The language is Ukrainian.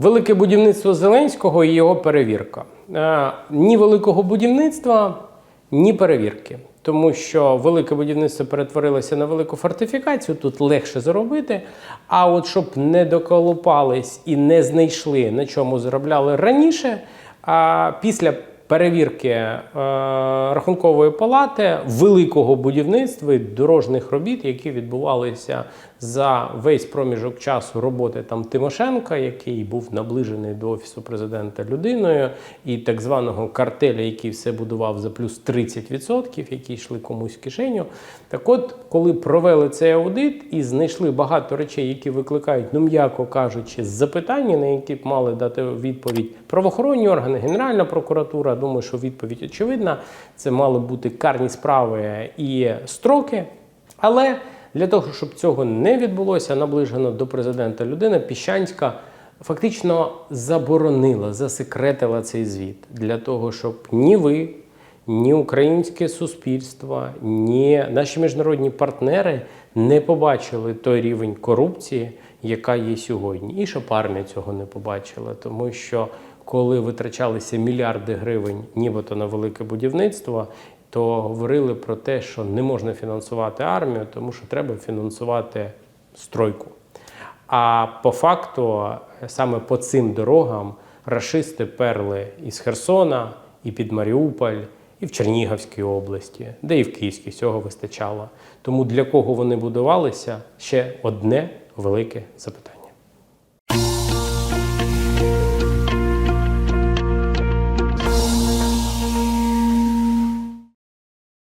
Велике будівництво Зеленського і його перевірка. Е, Ні великого будівництва, ні перевірки. Тому що велике будівництво перетворилося на велику фортифікацію, тут легше заробити. А от щоб не доколупались і не знайшли, на чому заробляли раніше, а після перевірки е, рахункової палати великого будівництва і дорожніх робіт, які відбувалися за весь проміжок часу роботи там Тимошенка, який був наближений до офісу президента людиною, і так званого картеля, який все будував за плюс 30%, які йшли комусь в кишеню. Так от, коли провели цей аудит і знайшли багато речей, які викликають, ну м'яко кажучи, запитання, на які б мали дати відповідь правоохоронні органи, Генеральна прокуратура. Думаю, що відповідь очевидна. Це мали бути карні справи і строки. Але для того, щоб цього не відбулося, наближена до президента людина Піщанська фактично заборонила, засекретила цей звіт для того, щоб ні ви, ні українське суспільство, ні наші міжнародні партнери не побачили той рівень корупції, яка є сьогодні, і щоб армія цього не побачила, тому що коли витрачалися мільярди гривень, нібито на велике будівництво, то говорили про те, що не можна фінансувати армію, тому що треба фінансувати стройку. А по факту, саме по цим дорогам рашисти перли із Херсона, і під Маріуполь, і в Чернігівській області, де і в Київській цього вистачало. Тому для кого вони будувалися ще одне велике запитання.